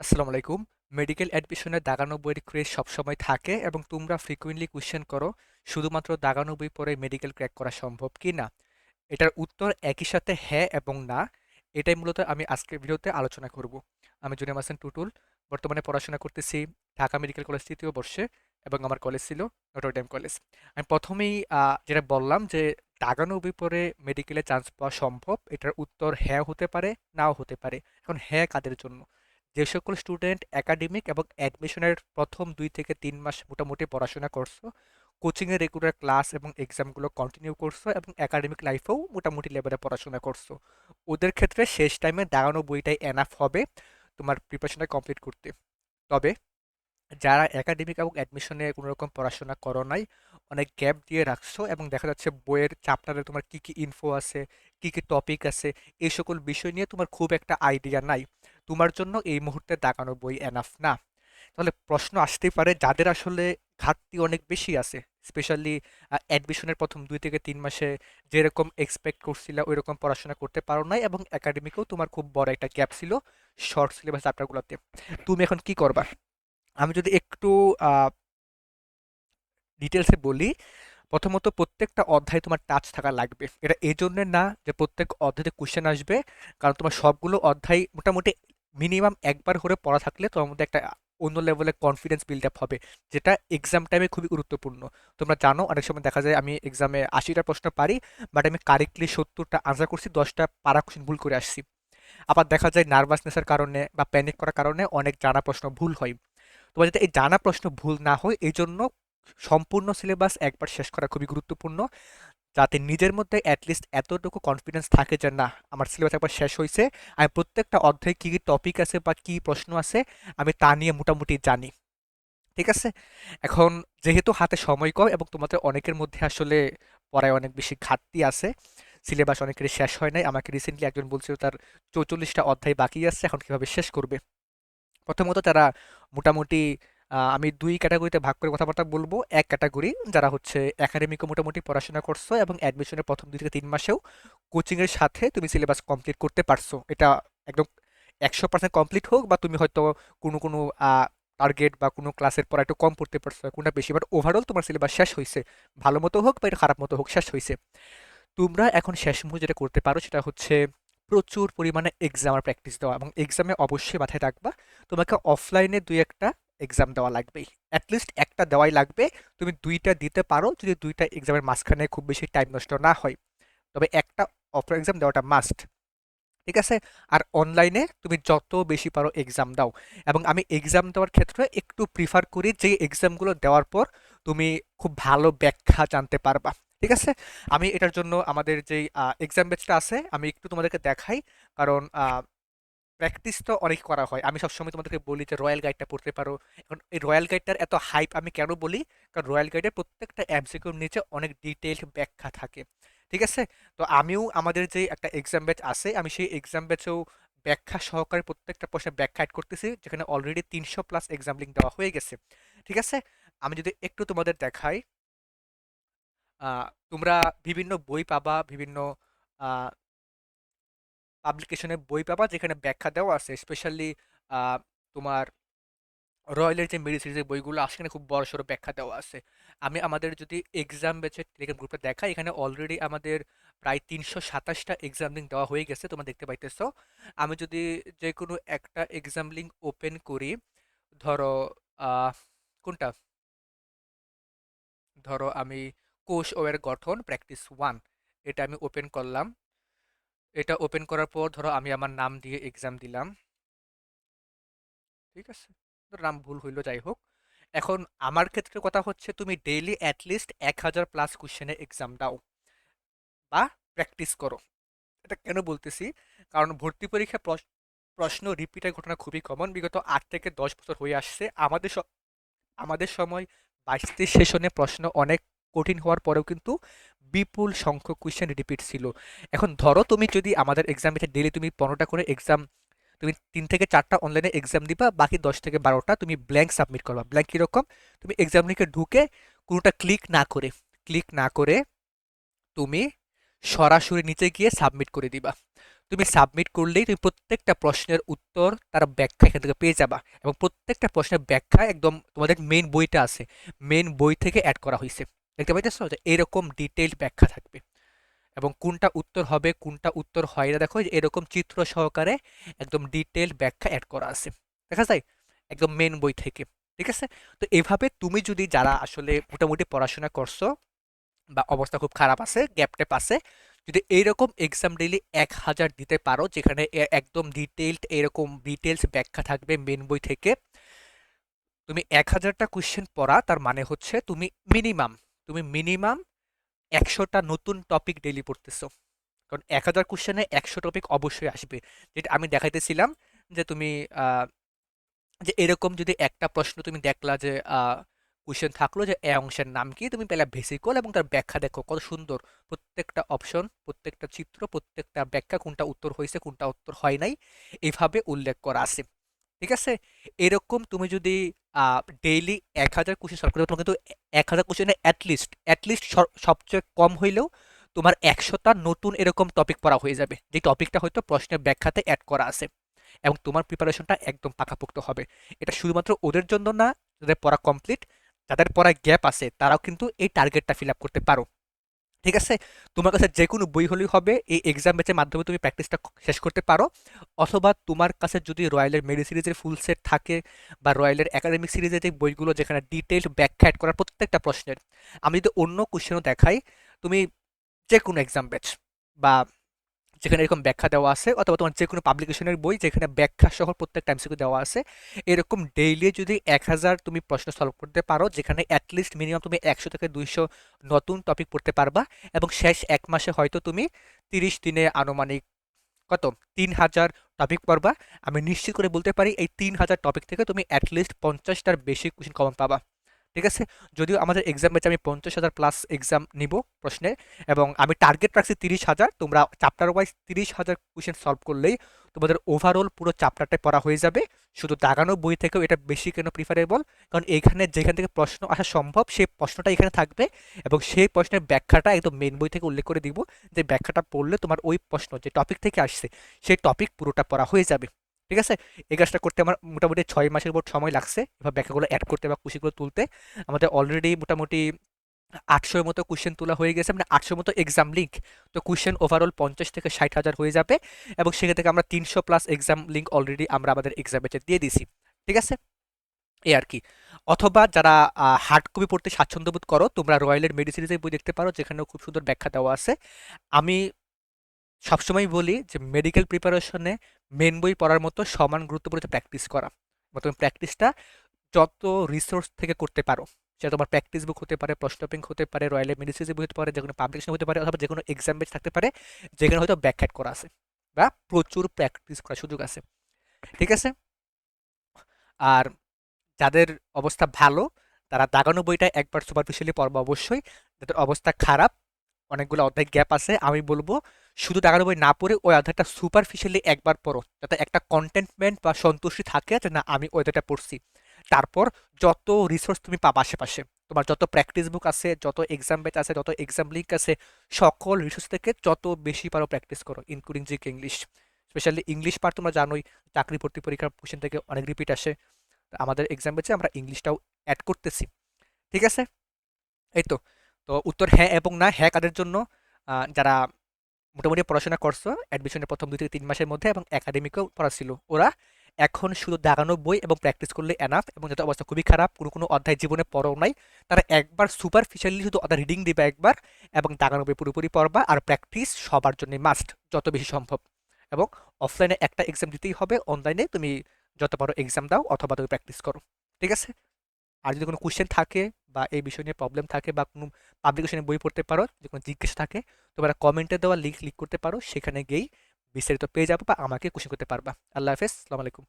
আসসালামু আলাইকুম। মেডিকেল অ্যাডমিশনের দাগানো বইয়ের ক্রেজ সবসময় থাকে এবং তোমরা ফ্রিকুয়েন্টলি কোয়েশ্চেন করো, শুধুমাত্র দাগানো বই পড়ে মেডিকেল ক্র্যাক করা সম্ভব কি না? এটার উত্তর একই সাথে হ্যাঁ এবং না, এটাই মূলত আমি আজকের ভিডিওতে আলোচনা করব। আমি জুনিয়র মাসেন টুটুল, বর্তমানে পড়াশোনা করতেছি ঢাকা মেডিকেল কলেজ তৃতীয় বর্ষে এবং আমার কলেজ ছিল নটরডেম কলেজ। আমি প্রথমেই যেটা বললাম যে দাগানো বই পড়ে মেডিকেলে চান্স পাওয়া সম্ভব, এটার উত্তর হ্যাঁ হতে পারে, নাও হতে পারে। এখন হ্যাঁ কাদের জন্য? যে সকল স্টুডেন্ট একাডেমিক এবং অ্যাডমিশনের প্রথম দুই থেকে তিন মাস মোটামুটি পড়াশোনা করছ কোচিংয়ে রেগুলার ক্লাস এবং এক্সামগুলো কন্টিনিউ করছ এবং একাডেমিক লাইফেও মোটামুটি লেভেলে পড়াশোনা করছ। ওদের ক্ষেত্রে শেষ টাইমে দাঁড়ানো বইটাই এনাফ হবে তোমার প্রিপারেশনটা কমপ্লিট করতে। তবে যারা একাডেমিক এবং অ্যাডমিশনে কোনো রকম পড়াশোনা করো নাই, অনেক গ্যাপ দিয়ে রাখছো এবং দেখা যাচ্ছে বইয়ের চ্যাপ্টারে তোমার কি কি ইনফো আছে, কি কি টপিক আছে, এই সকল বিষয় নিয়ে তোমার খুব একটা আইডিয়া নাই। তোমার জন্য এই মুহূর্তে দাগানো বই এনাফ না? তাহলে প্রশ্ন আসতেই পারে, যাদের আসলে ঘাটতি অনেক বেশি আছে স্পেশালি অ্যাডমিশনের প্রথম দুই থেকে তিন মাসে যেরকম এক্সপেক্ট করছিলা ওই রকম পড়াশোনা করতে পারো নাই এবং একাডেমিকেও তোমার খুব বড় একটা গ্যাপ ছিল শর্ট সিলেবাস চ্যাপ্টারগুলোতে তুমি এখন কি করবা? আমি যদি একটু ডিটেলসে বলি, প্রথমত প্রত্যেকটা অধ্যায় তোমার টাচ থাকা লাগবে। এটা এই জন্যে না যে প্রত্যেক অধ্যায়তে কোশ্চেন আসবে, কারণ তোমার সবগুলো অধ্যায় মোটামুটি মিনিমাম একবার করে পড়া থাকলে তোমার মধ্যে একটা অন্য লেভেলের কনফিডেন্স বিল্ড আপ হবে, যেটা এক্সাম টাইমে খুবই গুরুত্বপূর্ণ। তোমরা জানো, অনেক সময় দেখা যায় আমি এক্সামে আশিটা প্রশ্ন পারি বাট আমি কারেক্টলি সত্তরটা আনসার করছি, দশটা পারা কোশ্চেন ভুল করে আসছি। আবার দেখা যায় নার্ভাসনেসের কারণে বা প্যানিক করার কারণে অনেক জানা প্রশ্ন ভুল হয়। তোমার যাতে এই জানা প্রশ্ন ভুল না হয় এই জন্য সম্পূর্ণ সিলেবাস একবার শেষ করা খুবই গুরুত্বপূর্ণ। যাতে নিজের মধ্যে অ্যাটলিস্ট এতটুকু কনফিডেন্স থাকে যে, না, আমার সিলেবাস একবার শেষ হয়েছে আমি প্রত্যেকটা অধ্যায়ে কী কী টপিক আছে বা কী প্রশ্ন আছে, আমি তা নিয়ে মোটামুটি জানি। ঠিক আছে? এখন যেহেতু হাতে সময় কম এবং তোমাদের অনেকের মধ্যে আসলে পড়ায় অনেক বেশি ঘাটতি আছে সিলেবাস অনেকের শেষ হয় নাই। আমাকে রিসেন্টলি একজন বলছিল তার চৌচল্লিশটা অধ্যায় বাকি আছে, এখন কীভাবে শেষ করবে? প্রথমত তারা মোটামুটি আমি দুই ক্যাটাগরিতে ভাগ করে কথাবার্তা বলব। এক ক্যাটাগরি যারা হচ্ছে একাডেমিকও মোটামুটি পড়াশোনা করছ এবং অ্যাডমিশনের প্রথম দুই থেকে তিন মাসেও কোচিংয়ের সাথে তুমি সিলেবাস কমপ্লিট করতে পারছ। এটা একদম একশো পার্সেন্ট কমপ্লিট হোক বা তুমি হয়তো কোনো কোনো টার্গেট বা কোনো ক্লাসের পর একটু কম পড়তে পারছ। কোনটা বেশি বাট ওভারঅল তোমার সিলেবাস শেষ হয়েছে ভালো মতো হোক বা এটা খারাপ মতো হোক শেষ হয়েছে তোমরা এখন শেষ মুহূর্তে যেটা করতে পারো সেটা হচ্ছে প্রচুর পরিমাণে এক্সামের প্র্যাকটিস দেওয়া এবং এক্সামে অবশ্যই মাথায় রাখবা। তোমাকে অফলাইনে দুই একটা এক্সাম দেওয়া লাগবেই অ্যাটলিস্ট একটা দেওয়াই লাগবে। তুমি দুইটা দিতে পারো, যদি দুইটা এক্সামের মাঝখানে খুব বেশি টাইম নষ্ট না হয়। তবে একটা অফলাইন এক্সাম দেওয়াটা মাস্ট ঠিক আছে? আর অনলাইনে তুমি যত বেশি পারো এক্সাম দাও। এবং আমি এক্সাম দেওয়ার ক্ষেত্রে একটু প্রিফার করি যে এক্সামগুলো দেওয়ার পর তুমি খুব ভালো ব্যাখ্যা জানতে পারবা, ঠিক আছে? আমি এটার জন্য আমাদের যেই এক্সাম ব্যাচটা আছে, আমি একটু তোমাদেরকে দেখাই। কারণ প্র্যাকটিস তো অনেক করা হয়। আমি সবসময় তোমাদেরকে বলি যে রয়্যাল গাইডটা পড়তে পারো। এখন এই রয়্যাল গাইডটার এত হাইপ আমি কেন বলি? কারণ রয়্যাল গাইডের প্রত্যেকটা এমসিকিউর নিচে অনেক ডিটেইলড ব্যাখ্যা থাকে। ঠিক আছে? তো আমিও আমাদের যে একটা এক্সাম ব্যাচ আছে, আমি সেই এক্সাম ব্যাচেও ব্যাখ্যা সহকারে প্রত্যেকটা প্রশ্নের ব্যাখ্যা অ্যাড করতেছি, যেখানে অলরেডি তিনশো প্লাস এক্সাম লিঙ্ক দেওয়া হয়ে গেছে। ঠিক আছে? আমি যদি একটু তোমাদের দেখাই তোমরা বিভিন্ন বই পাবা, বিভিন্ন পাবলিকেশনে বই পাবা, যেখানে ব্যাখ্যা দেওয়া আছে। স্পেশালি তোমার রয়্যালের যে মেডি সিরিজের বইগুলো আছে, সেখানে খুব বড় সড়ো ব্যাখ্যা দেওয়া আছে। আমি আমাদের যদি এক্সাম বেচে টেলিগ্রাম গ্রুপে দেখাই, এখানে অলরেডি আমাদের প্রায় তিনশো সাতাশটা এক্সাম লিঙ্ক দেওয়া হয়ে গেছে, তোমরা দেখতে পাইতেছো। আমি যদি যে কোনো একটা এক্সাম লিঙ্ক ওপেন করি, ধরো কোনটা? ধরো, আমি কোষ ওয়ের গঠন প্র্যাকটিস ওয়ান এটা আমি ওপেন করলাম। এটা ওপেন করার পর ধরো আমি আমার নাম দিয়ে এক্সাম দিলাম। ঠিক আছে? ধরো নাম ভুল হইল, যাই হোক। এখন আমার ক্ষেত্রে কথা হচ্ছে তুমি ডেইলি অ্যাটলিস্ট এক হাজার প্লাস কোশ্চেনে এক্সাম দাও বা প্র্যাকটিস করো। এটা কেন বলতেছি? কারণ ভর্তি পরীক্ষা প্রশ্ন রিপিটের ঘটনা খুবই কমন বিগত আট থেকে দশ বছর হয়ে আসছে। আমাদের আমাদের সময় বাইশ সেশনে প্রশ্ন অনেক কঠিন হওয়ার পরেও কিন্তু বিপুল সংখ্যক কোয়েশ্চেন রিপিট ছিল। এখন ধরো তুমি যদি আমাদের এক্সাম এটা ডেলি তুমি পনেরোটা করে এক্সাম তুমি তিন থেকে চারটা অনলাইনে এক্সাম দিবা, বাকি দশ থেকে বারোটা তুমি ব্ল্যাঙ্ক সাবমিট করবা। ব্ল্যাঙ্ক কীরকম? তুমি এক্সাম লিখে ঢুকে কোনোটা ক্লিক না করে ক্লিক না করে তুমি সরাসরি নিচে গিয়ে সাবমিট করে দিবা। তুমি সাবমিট করলেই তুমি প্রত্যেকটা প্রশ্নের উত্তর তার ব্যাখ্যা এখান থেকে পেয়ে যাবা এবং প্রত্যেকটা প্রশ্নের ব্যাখ্যা একদম তোমাদের মেন বইটা আছে মেন বই থেকে অ্যাড করা হয়েছে দেখতে পাইতেছো? যে এরকম ডিটেইলড ব্যাখ্যা থাকবে। এবং কোনটা উত্তর হবে, কোনটা উত্তর হয় না, দেখো এরকম চিত্র সহকারে একদম ডিটেল ব্যাখ্যা অ্যাড করা আছে। দেখা যায়? একদম মেন বই থেকে। ঠিক আছে? তো এভাবে তুমি যদি যারা আসলে মোটামুটি পড়াশোনা করছ বা অবস্থা খুব খারাপ আছে গ্যাপ ট্যাপ আছে, যদি এইরকম এক্সাম ডেইলি এক হাজার দিতে পারো, যেখানে একদম ডিটেলড এরকম ডিটেলস ব্যাখ্যা থাকবে মেন বই থেকে, তুমি এক হাজারটা কোয়েশ্চেন পড়া, তার মানে হচ্ছে তুমি মিনিমাম তুমি মিনিমাম একশোটা নতুন টপিক ডেইলি পড়তেছো। কারণ এক হাজার কোশ্চেনে একশো টপিক অবশ্যই আসবে। যেটা আমি দেখাইতেছিলাম যে তুমি যে এরকম যদি একটা প্রশ্ন তুমি দেখলা যে কোশ্চেন থাকল যে এ অংশের নাম কি, তুমি পেলে ভেসিকল এবং তার ব্যাখ্যা দেখো, কত সুন্দর। প্রত্যেকটা অপশন প্রত্যেকটা চিত্র, প্রত্যেকটা ব্যাখ্যা, কোনটা উত্তর হয়েছে, কোনটা উত্তর হয় নাই এইভাবে উল্লেখ করা আছে। ঠিক আছে? এরকম তুমি যদি ডেইলি এক হাজার কোশ্চেন সলভ করতে তোমার কিন্তু এক হাজার কোশ্চেনে অ্যাটলিস্ট অ্যাটলিস্ট সবচেয়ে কম হইলেও তোমার একশোটা নতুন এরকম টপিক পড়া হয়ে যাবে। যে টপিকটা হয়তো প্রশ্নের ব্যাখ্যাতে অ্যাড করা আছে এবং তোমার প্রিপারেশনটা একদম পাকাপোক্ত হবে। এটা শুধুমাত্র ওদের জন্য না, যাদের পড়া কমপ্লিট যাদের পড়া গ্যাপ আছে, তারাও কিন্তু এই টার্গেটটা ফিল আপ করতে পারো। ঠিক আছে? তোমার কাছে যে কোনো বই হলেই হবে, এই এক্সাম ব্যাচের মাধ্যমে তুমি প্র্যাকটিসটা শেষ করতে পারো। অথবা তোমার কাছে যদি রয়্যালের মেডি সিরিজের ফুল সেট থাকে বা রয়্যালের একাডেমিক সিরিজের যে বইগুলো যেখানে ডিটেল ব্যাখ্যা অ্যাড করার প্রত্যেকটা প্রশ্নের, আমি যদি অন্য কোশ্চেনও দেখাই, তুমি যে কোনো এক্সাম ব্যাচ বা যেখানে এরকম ব্যাখ্যা দেওয়া আছে, অথবা তোমার যে কোনো পাবলিকেশনের বই যেখানে ব্যাখ্যা সহ প্রত্যেকটা এমসিকিউ দেওয়া আছে, এরকম ডেইলি যদি এক হাজার তুমি প্রশ্ন সলভ করতে পারো, যেখানে অ্যাটলিস্ট মিনিমাম তুমি একশো থেকে দুইশো নতুন টপিক পড়তে পারবা, এবং শেষ এক মাসে হয়তো তুমি তিরিশ দিনে আনুমানিক কত? তিন হাজার টপিক পড়বা। আমি নিশ্চিত করে বলতে পারি, এই তিন হাজার টপিক থেকে তুমি অ্যাটলিস্ট পঞ্চাশটার বেশি কোশ্চেন কমন পাবা। ঠিক আছে? যদিও আমাদের এক্সাম ব্যাচে আমি পঞ্চাশ হাজার প্লাস এক্সাম নিব প্রশ্নে এবং আমি টার্গেট রাখছি তিরিশ হাজার, তোমরা চ্যাপ্টার ওয়াইজ তিরিশ হাজার কোশ্চেন সলভ করলেই তোমাদের ওভারঅল পুরো চ্যাপ্টারটাই পড়া হয়ে যাবে। শুধু দাগানো বই থেকেও এটা বেশি কেন প্রিফারেবল কারণ এখানে যেখান থেকে প্রশ্ন আসা সম্ভব, সেই প্রশ্নটা এখানে থাকবে এবং সেই প্রশ্নের ব্যাখ্যাটা একদম মেন বই থেকে উল্লেখ করে দিব যে ব্যাখ্যাটা পড়লে তোমার ওই প্রশ্ন যে টপিক থেকে আসছে, সেই টপিক পুরোটা পড়া হয়ে যাবে। ঠিক আছে? এই কাজটা করতে আমার মোটামুটি ছয় মাসের উপর সময় লাগছে। এবার ব্যাখ্যাগুলো অ্যাড করতে বা কুশিগুলো তুলতে। আমাদের অলরেডি মোটামুটি আটশোর মতো কোশ্চেন তোলা হয়ে গেছে। মানে আটশোর মতো এক্সাম লিঙ্ক তো কোশ্চেন ওভারঅল পঞ্চাশ থেকে ষাট হাজার হয়ে যাবে। এবং সেখান থেকে আমরা তিনশো প্লাস এক্সাম লিঙ্ক অলরেডি আমরা আমাদের এক্সাম ব্যাচে দিয়ে দিছি ঠিক আছে? এই আর কি। অথবা যারা হার্ড কপি পড়তে স্বাচ্ছন্দ্য বোধ করো, তোমরা রয়্যালের মেডিসিরিজের বই দেখতে পারো, যেখানেও খুব সুন্দর ব্যাখ্যা দেওয়া আছে। আমি সবসময় বলি যে মেডিকেল প্রিপারেশনে মেন বই পড়ার মতো সমান গুরুত্বপূর্ণ প্র্যাকটিস করা। বা তুমি প্র্যাকটিসটা যত রিসোর্স থেকে করতে পারো, সেটা তোমার প্র্যাকটিস বুক হতে পারে প্রশ্ন ব্যাংক হতে পারে রয়্যাল মেডিসিজ বুক হতে পারে যে কোনো পাবলিকেশন হতে পারে, অথবা যে কোনো এক্সাম বেচ থাকতে পারে, যেখানে হয়তো ব্যাকহ্যাট করা আছে বা প্রচুর প্র্যাকটিস করার সুযোগ আছে। ঠিক আছে? আর যাদের অবস্থা ভালো, তারা দাগানো বইটা একবার সুপারফিশিয়ালি পড়বা অবশ্যই, যাদের অবস্থা খারাপ অনেকগুলো অধ্যায় গ্যাপ আছে। আমি বলব, শুধু দাগানো বই না পড়ে ওই অধ্যায়টা সুপারফিশিয়ালি একবার পড়ো, যাতে একটা কন্টেন্টমেন্ট বা সন্তুষ্টি থাকে যে না, আমি ওই অধ্যায়টা পড়ছি। তারপর যত রিসোর্স তুমি পাবা আশেপাশে, তোমার যত প্র্যাকটিস বুক আছে, যত এক্সাম বেচ আছে, যত এক্সাম লিঙ্ক আছে, সকল রিসোর্স থেকে যত বেশি পারো প্র্যাকটিস করো including GK English specially English পার তোমরা জানোই, চাকরি ভর্তি পরীক্ষার কোশ্চেন থেকে অনেক রিপিট আসে। আমাদের এক্সাম বেচে আমরা ইংলিশটাও অ্যাড করতেছি। ঠিক আছে? এই তো। তো উত্তর হ্যাঁ এবং না হ্যাঁ কাদের জন্য? যারা মোটামুটি পড়াশোনা করছ অ্যাডমিশনের প্রথম দুই থেকে তিন মাসের মধ্যে এবং একাডেমিকেও পড়া ছিল ওরা এখন শুধু দাগানো বই এবং প্র্যাকটিস করলে এনাফ এবং যাদের অবস্থা খুবই খারাপ, কোনো কোনো অধ্যায় জীবনে পড়াও নাই, তারা একবার সুপারফিশিয়ালি শুধু অধ্যায় রিডিং দিবে একবার এবং দাগানো বই পুরোপুরি পড়বা আর প্র্যাকটিস সবার জন্য মাস্ট যত বেশি সম্ভব। এবং অফলাইনে একটা এক্সাম দিতেই হবে অনলাইনে তুমি যত পারো এক্সাম দাও অথবা তুমি প্র্যাকটিস করো। ঠিক আছে? আর যদি কোনো কোশ্চেন থাকে বা এই বিষয় নিয়ে প্রবলেম থাকে বা কোনো পাবলিকেশনে বই পড়তে পারো যে কোনো জিজ্ঞেস থাকে, তোমরা কমেন্টে দেওয়া লিঙ্ক ক্লিক করতে পারো, সেখানে গিয়েই বিস্তারিত পেয়ে যাব বা আমাকে কোশ্চেন করতে পারবা। আল্লাহ হাফেজ আলাইকুম।